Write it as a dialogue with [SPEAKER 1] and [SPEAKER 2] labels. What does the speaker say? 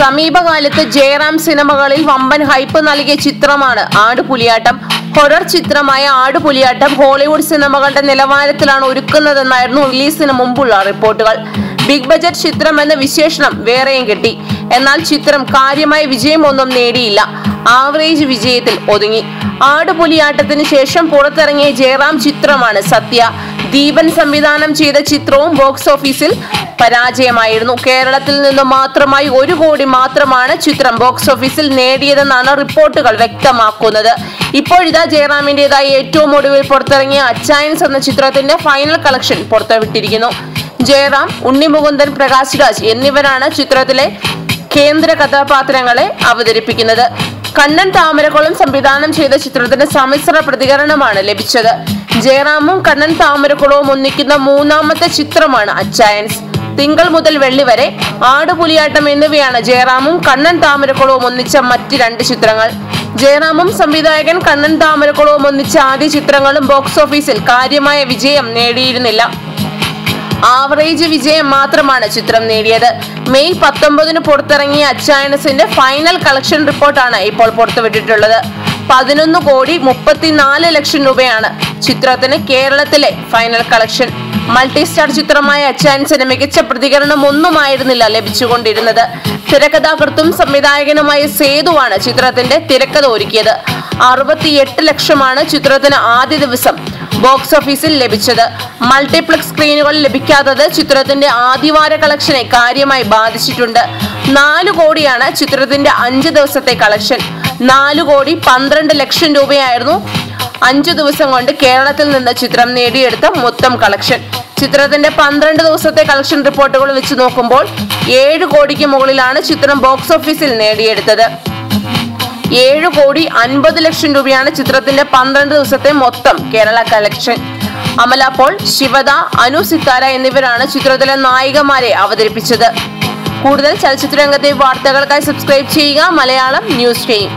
[SPEAKER 1] സമീപകാലത്ത് ജയറാം സിനിമകളിൽ വമ്പൻ ഹൈപ്പ് നൽകിയ ചിത്രമാണ് ആടുപുലിയാട്ടം. ഹൊറർ ചിത്രമായ ആടുപുലിയാട്ടം ഹോളിവുഡ് സിനിമകളുടെ നിലവാരത്തിലാണ് ഒരുക്കുന്നതെന്നായിരുന്നു റിലീസിന് മുമ്പുള്ള റിപ്പോർട്ടുകൾ. ബിഗ് ബജറ്റ് ചിത്രം എന്ന വിശേഷണം വേറെയും കിട്ടി. എന്നാൽ ചിത്രം കാര്യമായ വിജയമൊന്നും നേടിയില്ല. ആവറേജ് വിജയത്തിൽ ഒതുങ്ങി. ആടുപുലിയാട്ടത്തിന് ശേഷം പുറത്തിറങ്ങിയ ജയറാം ചിത്രമാണ് സത്യ. ദീപൻ സംവിധാനം ചെയ്ത ചിത്രവും ബോക്സ് ഓഫീസിൽ പരാജയമായിരുന്നു. കേരളത്തിൽ നിന്ന് മാത്രമായി ഒരു കോടി മാത്രമാണ് ചിത്രം ബോക്സ് ഓഫീസിൽ നേടിയതെന്നാണ് റിപ്പോർട്ടുകൾ വ്യക്തമാക്കുന്നത്. ഇപ്പോഴിതാ ജയറാമിന്റെതായി ഏറ്റവും ഒടുവിൽ പുറത്തിറങ്ങിയ അച്ചായൻസ് എന്ന ചിത്രത്തിന്റെ ഫൈനൽ കളക്ഷൻ പുറത്തുവിട്ടിരിക്കുന്നു. ജയറാം ഉണ്ണിമുകുന്ദൻ പ്രകാശ് രാജ് എന്നിവരാണ് ചിത്രത്തിലെ കേന്ദ്ര കഥാപാത്രങ്ങളെ അവതരിപ്പിക്കുന്നത്. കണ്ണൻ താമരക്കുളം സംവിധാനം ചെയ്ത ചിത്രത്തിന് സമ്മിശ്ര പ്രതികരണമാണ് ലഭിച്ചത്. ജയറാമും കണ്ണൻ താമരക്കുളവും ഒന്നിക്കുന്ന മൂന്നാമത്തെ ചിത്രമാണ് അച്ചായൻസ്. തിങ്കൾ മുതൽ വെള്ളി വരെ ആടുപുലിയാട്ടം എന്നിവയാണ് ജയറാമും കണ്ണൻ താമരക്കുളവും ഒന്നിച്ച മറ്റ് രണ്ട് ചിത്രങ്ങൾ. ജയറാമും സംവിധായകൻ കണ്ണൻ താമരക്കുളവും ഒന്നിച്ച ആദ്യ ചിത്രങ്ങളും ബോക്സ് ഓഫീസിൽ കാര്യമായ വിജയം നേടിയിരുന്നില്ല. ആവറേജ് വിജയം മാത്രമാണ് ചിത്രം നേടിയത്. മെയ് പത്തൊമ്പതിന് പുറത്തിറങ്ങിയ അച്ചായനസിന്റെ ഫൈനൽ കളക്ഷൻ റിപ്പോർട്ടാണ് ഇപ്പോൾ പുറത്തുവിട്ടിട്ടുള്ളത്. പതിനൊന്ന് കോടി മുപ്പത്തിനാല് ലക്ഷം രൂപയാണ് ചിത്രത്തിന് കേരളത്തിലെ ഫൈനൽ കളക്ഷൻ. മൾട്ടി സ്റ്റാർ ചിത്രമായ അച്ചായൻസിന് മികച്ച പ്രതികരണം ഒന്നുമായിരുന്നില്ല ലഭിച്ചുകൊണ്ടിരുന്നത്. തിരക്കഥാകൃത്തും സംവിധായകനുമായ സേതുവാണ് ചിത്രത്തിന്റെ തിരക്കഥ ഒരുക്കിയത്. അറുപത്തിയെട്ട് ലക്ഷമാണ് ചിത്രത്തിന് ആദ്യ ദിവസം ബോക്സ് ഓഫീസിൽ ലഭിച്ചത്. മൾട്ടിപ്ലക്സ് സ്ക്രീനുകൾ ലഭിക്കാത്തത് ചിത്രത്തിന്റെ ആദിവാര കളക്ഷനെ കാര്യമായി ബാധിച്ചിട്ടുണ്ട്. നാല് കോടിയാണ് ചിത്രത്തിന്റെ അഞ്ച് ദിവസത്തെ കളക്ഷൻ. നാല് കോടി പന്ത്രണ്ട് ലക്ഷം രൂപയായിരുന്നു അഞ്ചു ദിവസം കൊണ്ട് കേരളത്തിൽ നിന്ന് ചിത്രം നേടിയെടുത്ത മൊത്തം കളക്ഷൻ. ചിത്രത്തിന്റെ പന്ത്രണ്ട് ദിവസത്തെ കളക്ഷൻ റിപ്പോർട്ടുകൾ വെച്ച് നോക്കുമ്പോൾ ഏഴ് കോടിക്ക് മുകളിലാണ് ചിത്രം ബോക്സ് ഓഫീസിൽ നേടിയെടുത്തത്. ഏഴ് കോടി അൻപത് ലക്ഷം രൂപയാണ് ചിത്രത്തിന്റെ പന്ത്രണ്ട് ദിവസത്തെ മൊത്തം കേരള കളക്ഷൻ അമല പോൾ ശിവദ അനു സിത്താര എന്നിവരാണ് ചിത്രത്തിലെ നായികമാരെ അവതരിപ്പിച്ചത്. കൂടുതൽ ചലച്ചിത്ര രംഗത്തെ വാർത്തകൾക്കായി സബ്സ്ക്രൈബ് ചെയ്യുക മലയാളം ന്യൂസ് ചെയ്യും